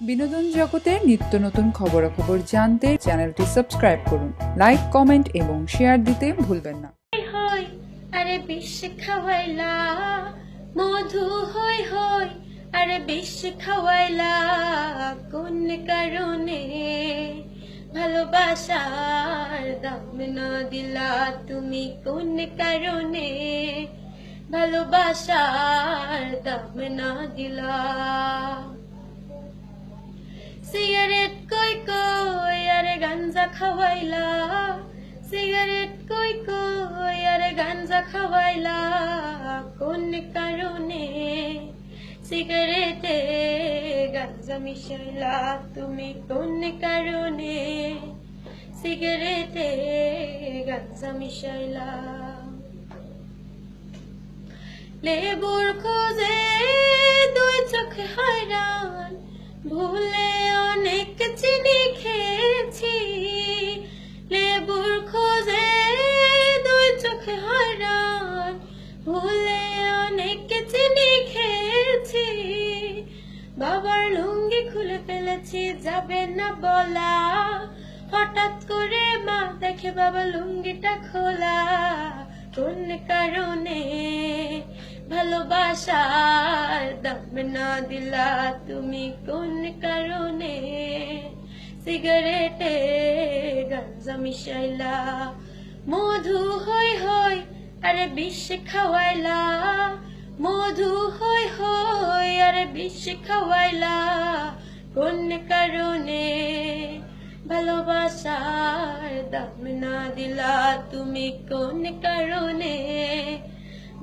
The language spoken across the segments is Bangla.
বিনোদন জগতের নিত্য নতুন খবরাখবর জানতে চ্যানেলটি সাবস্ক্রাইব করুন, লাইক, কমেন্ট এবং শেয়ার দিতে ভুলবেন না। আরে বিষ খাওয়াইলা, মধু হই হই, আরে বিষ খাওয়াইলা, কোন কারণে? ভালোবাসার দাম না দিলা তুমি কোন কারণে? ভালোবাসার দাম না দিলা। গাঞ্জা খাওয়াইলা সিগারেট কই কই, আরে গাঞ্জা খাওয়াইলা, কোন কারণে? সিগারেটে গাঞ্জা মিশাইলা, তুমি কোন কারণে? সিগারেটে গাঞ্জা মিশাইলা। লেবুর খোঁজে দুই চোখে হয়রান, ভুলে অনেক চিনি ভুলে অনেক চিনি খেয়েছি বাবার লুঙ্গি খুলে ফেলেছি, যাবে না বলা। হঠাৎ করে মা দেখে বাবা লুঙ্গিটা খোলা। কোন কারণে? ভালোবাসার দাম না দিলা তুমি কোন কারণে? সিগারেটে গাঞ্জা মিশাইলা, মধু হই হই আরে বিষ খাওয়াইলা, মধু হই হই আরে বিষ খাওয়াইলা। কোন কারণে ভালোবাসার দাম না দিলা? তুমি কোন কারণে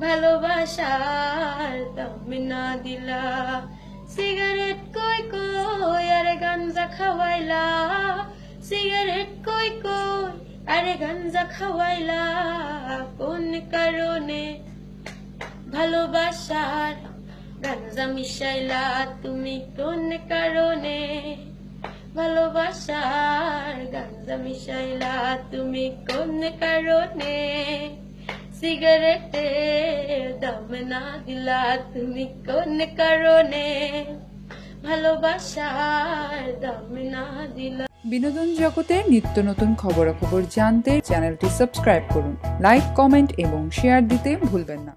ভালোবাসার দাম না দিলা? সিগারেট কই কই, আরে গাঞ্জা খাওয়াইলা। সিগারেট কই কই আরে গাঞ্জা খাওয়াইলা, কোন কারণে? ভালোবাসার গাঞ্জা মিশাইলা, তুমি কোন কারণে? ভালোবাসার গাঞ্জা মিশাইলা, তুমি কোন কারণে? সিগারেটে দাম না দিলা, তুমি কোন কারণে? ভালোবাসার দাম না দিলা। বিনোদন জগতের নিত্য নতুন খবরাখবর জানতে চ্যানেলটি সাবস্ক্রাইব করুন, লাইক, কমেন্ট এবং শেয়ার দিতে ভুলবেন না।